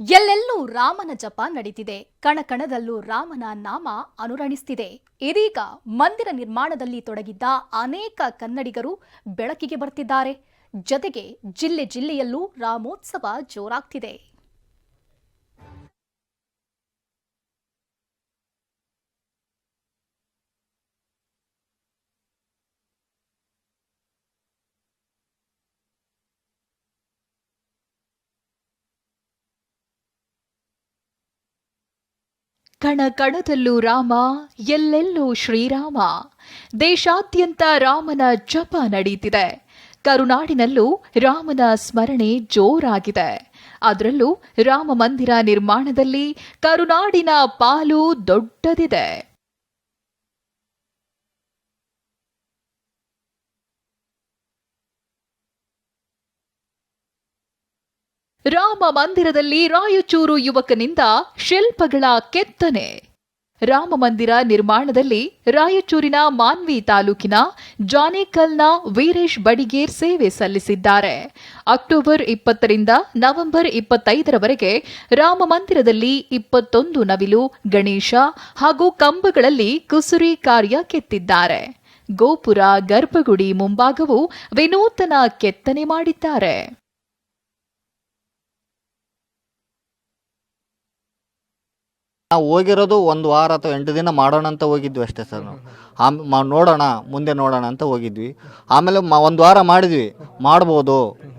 ಎಲ್ಲೆಲ್ಲೂ ರಾಮನ ಜಪ ನಡೀತಿದೆ. ಕಣಕಣದಲ್ಲೂ ರಾಮನ ನಾಮ ಅನುರಣಿಸ್ತಿದೆ. ಇದೀಗ ಮಂದಿರ ನಿರ್ಮಾಣದಲ್ಲಿ ತೊಡಗಿದ್ದ ಅನೇಕ ಕನ್ನಡಿಗರು ಬೆಳಕಿಗೆ ಬರ್ತಿದ್ದಾರೆ. ಜೊತೆಗೆ ಜಿಲ್ಲೆ ಜಿಲ್ಲೆಯಲ್ಲೂ ರಾಮೋತ್ಸವ ಜೋರಾಗ್ತಿದೆ. ಕಣ ಕಣದಲ್ಲೂ ರಾಮ, ಎಲ್ಲೆಲ್ಲೂ ಶ್ರೀರಾಮ. ದೇಶಾದ್ಯಂತ ರಾಮನ ಜಪ ನಡೀತಿದೆ. ಕರುನಾಡಿನಲ್ಲೂ ರಾಮನ ಸ್ಮರಣೆ ಜೋರಾಗಿದೆ. ಅದರಲ್ಲೂ ರಾಮ ಮಂದಿರ ನಿರ್ಮಾಣದಲ್ಲಿ ಕರುನಾಡಿನ ಪಾಲು ದೊಡ್ಡದಿದೆ. ರಾಮ ಮಂದಿರದಲ್ಲಿ ರಾಯಚೂರು ಯುವಕನಿಂದ ಶಿಲ್ಪಗಳ ಕೆತ್ತನೆ. ರಾಮ ಮಂದಿರ ನಿರ್ಮಾಣದಲ್ಲಿ ರಾಯಚೂರಿನ ಮಾನ್ವಿ ತಾಲೂಕಿನ ಜಾನೇಕಲ್ನ ವೀರೇಶ್ ಬಡಿಗೇರ್ ಸೇವೆ ಸಲ್ಲಿಸಿದ್ದಾರೆ. ಅಕ್ಟೋಬರ್ ಇಪ್ಪತ್ತರಿಂದ ನವೆಂಬರ್ ಇಪ್ಪತ್ತೈದರವರೆಗೆ ರಾಮ ಮಂದಿರದಲ್ಲಿ ಇಪ್ಪತ್ತೊಂದು ನವಿಲು, ಗಣೇಶ ಹಾಗೂ ಕಂಬಗಳಲ್ಲಿ ಕುಸುರಿ ಕಾರ್ಯ ಕೆತ್ತಿದ್ದಾರೆ. ಗೋಪುರ, ಗರ್ಭಗುಡಿ ಮುಂಭಾಗವು ವಿನೂತನ ಕೆತ್ತನೆ ಮಾಡಿದ್ದಾರೆ. ನಾವು ಹೋಗಿರೋದು ಒಂದು ವಾರ ಅಥವಾ ಎಂಟು ದಿನ ಮಾಡೋಣ ಅಂತ ಹೋಗಿದ್ವಿ ಅಷ್ಟೇ ಸರ್ ನಾವು. ಆಮ್ ನೋಡೋಣ, ಮುಂದೆ ನೋಡೋಣ ಅಂತ ಹೋಗಿದ್ವಿ. ಆಮೇಲೆ ಮ, ಒಂದು ವಾರ ಮಾಡಿದ್ವಿ. ಮಾಡ್ಬೋದು.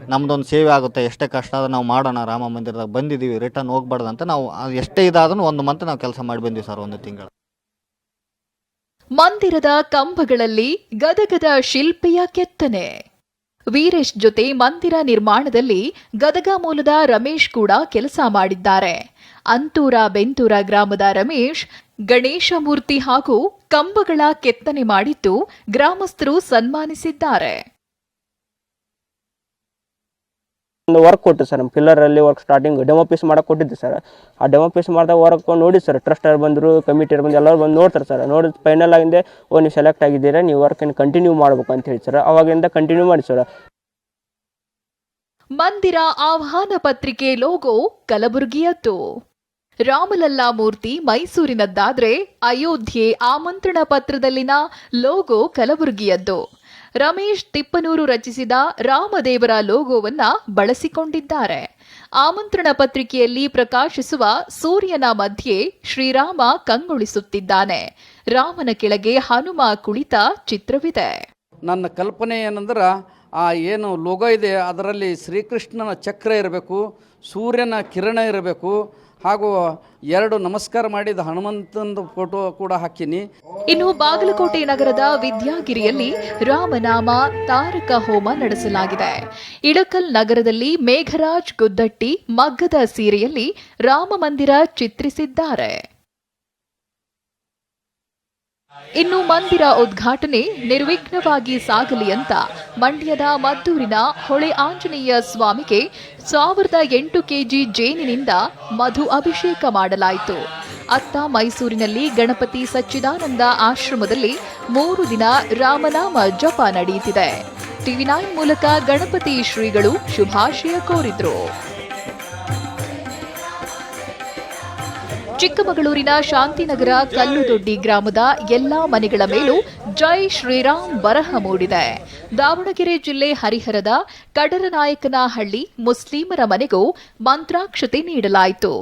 ನಮ್ದೊಂದು ಸೇವೆ ಆಗುತ್ತೆ. ಎಷ್ಟೇ ಕಷ್ಟ ಆದರೂ ನಾವು ಮಾಡೋಣ. ರಾಮ ಮಂದಿರದಾಗ ಬಂದಿದ್ದೀವಿ. ರಿಟರ್ನ್ ಹೋಗ್ಬಾರ್ದು ಅಂತ ನಾವು ಎಷ್ಟೇ ಇದಾದ್ರೂ ಒಂದು ಮಂತ್ ನಾವು ಕೆಲಸ ಮಾಡಿ ಬಂದ್ವಿ ಸರ್ ಒಂದು ತಿಂಗಳು. ಮಂದಿರದ ಕಂಬಗಳಲ್ಲಿ ಗದಗದ ಶಿಲ್ಪಿಯ ಕೆತ್ತನೆ. ವೀರೇಶ್ ಜೊತೆ ಮಂದಿರ ನಿರ್ಮಾಣದಲ್ಲಿ ಗದಗ ಮೂಲದ ರಮೇಶ್ ಕೂಡ ಕೆಲಸ ಮಾಡಿದ್ದಾರೆ. ಅಂತೂರ ಬೆಂತೂರ ಗ್ರಾಮದ ರಮೇಶ್ ಗಣೇಶ ಮೂರ್ತಿ ಹಾಗೂ ಕಂಬಗಳ ಕೆತ್ತನೆ ಮಾಡಿದ್ದು ಗ್ರಾಮಸ್ಥರು ಸನ್ಮಾನಿಸಿದ್ದಾರೆ. ಒಂದು ವರ್ಕ್ ಕೊಟ್ಟು ಸರ್ ನಮ್ಮ ಪಿಲ್ಲರಲ್ಲಿ ವರ್ಕ್ ಸ್ಟಾರ್ಟಿಂಗ್ ಡೆಮೋ ಪೀಸ್ ಮಾಡಕ್ಕೆ ಕೊಟ್ಟಿದ್ದೆ ಸರ್ ಆ ಡೆಮೋ ಪೀಸ್ ಮಾಡಿದಾಗ ವರ್ಕ್ ನೋಡಿ ಸರ್ ಟ್ರಸ್ಟರ್ ಬಂದರು ಕಮಿಟಿಯರ್ ಬಂದು ಎಲ್ಲರೂ ಬಂದು ನೋಡ್ತಾರೆ ಸರ್ ನೋಡಿ ಫೈನಲ್ ಆಗಿಂದೆ, ಓ, ನೀವು ಸೆಲೆಕ್ಟ್ ಆಗಿದ್ದೀರಾ, ನೀವು ವರ್ಕನ್ನು ಕಂಟಿನ್ಯೂ ಮಾಡ್ಬೇಕು ಅಂತ ಹೇಳಿ ಸರ್ ಅವಾಗಿಂದ ಕಂಟಿನ್ಯೂ ಮಾಡಿ ಸರ್ ಮಂದಿರ ಆಹ್ವಾನ ಪತ್ರಿಕೆ ಲೋಗೋ ಕಲಬುರಗಿಯದ್ದು. ರಾಮಲಲ್ಲಾ ಮೂರ್ತಿ, ಮೈಸೂರಿನದ್ದಾದ್ರೆ, ಅಯೋಧ್ಯೆ ಆಮಂತ್ರಣ ಪತ್ರದಲ್ಲಿನ ಲೋಗೋ ಕಲಬುರಗಿಯದ್ದು. ರಮೇಶ್ ತಿಪ್ಪನೂರು ರಚಿಸಿದ ರಾಮದೇವರ ಲೋಗೋವನ್ನ ಬಳಸಿಕೊಂಡಿದ್ದಾರೆ. ಆಮಂತ್ರಣ ಪತ್ರಿಕೆಯಲ್ಲಿ ಪ್ರಕಾಶಿಸುವ ಸೂರ್ಯನ ಮಧ್ಯೆ ಶ್ರೀರಾಮ ಕಂಗೊಳಿಸುತ್ತಿದ್ದಾನೆ. ರಾಮನ ಕೆಳಗೆ ಹನುಮ ಕುಳಿತ ಚಿತ್ರವಿದೆ. ನನ್ನ ಕಲ್ಪನೆ ಏನಂದ್ರೆ, ಆ ಏನು ಲೋಗೋ ಇದೆ, ಅದರಲ್ಲಿ ಶ್ರೀಕೃಷ್ಣನ ಚಕ್ರ ಇರಬೇಕು, ಸೂರ್ಯನ ಕಿರಣ ಇರಬೇಕು ಹಾಗೂ ಎರಡು ನಮಸ್ಕಾರ ಮಾಡಿದ ಹನುಮಂತನ ಫೋಟೋ ಕೂಡ ಹಾಕಿನಿ. ಇನ್ನು ಬಾಗಲಕೋಟೆ ನಗರದ ವಿದ್ಯಾಗಿರಿಯಲ್ಲಿ ರಾಮನಾಮ ತಾರಕ ಹೋಮ ನಡೆಸಲಾಗಿದೆ. ಇಳಕಲ್ ನಗರದಲ್ಲಿ ಮೇಘರಾಜ್ ಗುದ್ದಟ್ಟಿ ಮಗ್ಗದ ಸೀರೆಯಲ್ಲಿ ರಾಮ ಮಂದಿರ ಚಿತ್ರಿಸಿದ್ದಾರೆ. ಇನ್ನು ಮಂದಿರ ಉದ್ಘಾಟನೆ ನಿರ್ವಿಘ್ನವಾಗಿ ಸಾಗಲಿ ಅಂತ ಮಂಡ್ಯದ ಮದ್ದೂರಿನ ಹೊಳೆ ಆಂಜನೇಯ ಸ್ವಾಮಿಗೆ ಸಾವಿರದ ಎಂಟು ಕೆಜಿ ಜೇನಿನಿಂದ ಮಧು ಅಭಿಷೇಕ ಮಾಡಲಾಯಿತು. ಅತ್ತ ಮೈಸೂರಿನಲ್ಲಿ ಗಣಪತಿ ಸಚ್ಚಿದಾನಂದ ಆಶ್ರಮದಲ್ಲಿ ಮೂರು ದಿನ ರಾಮನಾಮ ಜಪ ನಡೆಯುತ್ತಿದೆ. ಟಿವಿ ನೈನ್ ಮೂಲಕ ಗಣಪತಿ ಶ್ರೀಗಳು ಶುಭಾಶಯ ಕೋರಿದ್ರು. ಚಿಕ್ಕಮಗಳೂರಿನ ಶಾಂತಿನಗರ ಕಲ್ಲುದೊಡ್ಡಿ ಗ್ರಾಮದ ಎಲ್ಲಾ ಮನೆಗಳ ಮೇಲೂ ಜೈ ಶ್ರೀರಾಮ್ ಬರಹ ಮೂಡಿದೆ. ದಾವಣಗೆರೆ ಜಿಲ್ಲೆ ಹರಿಹರದ ಕಡರನಾಯಕನಹಳ್ಳಿ ಮುಸ್ಲಿಮರ ಮನೆಗೂ ಮಂತ್ರಾಕ್ಷತೆ ನೀಡಲಾಯಿತು.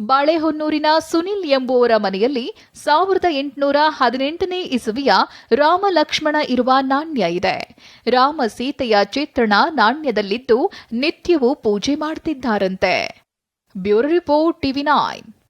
ಬಾಳೆಹೊನ್ನೂರಿನ ಸುನಿಲ್ ಎಂಬುವರ ಮನೆಯಲ್ಲಿ ಸಾವಿರದ ಎಂಟುನೂರ ಹದಿನೆಂಟನೇ ಇಸವಿಯ ರಾಮ ಲಕ್ಷ್ಮಣ ಇರುವ ನಾಣ್ಯ ಇದೆ. ರಾಮ ಸೀತೆಯ ಚಿತ್ರಣ ನಾಣ್ಯದಲ್ಲಿದ್ದು ನಿತ್ಯವೂ ಪೂಜೆ ಮಾಡುತ್ತಿದ್ದಾರಂತೆ ಬ್ಯೂರೋ ರಿಪೋರ್ಟ್ ಟಿವಿ ನೈನ್.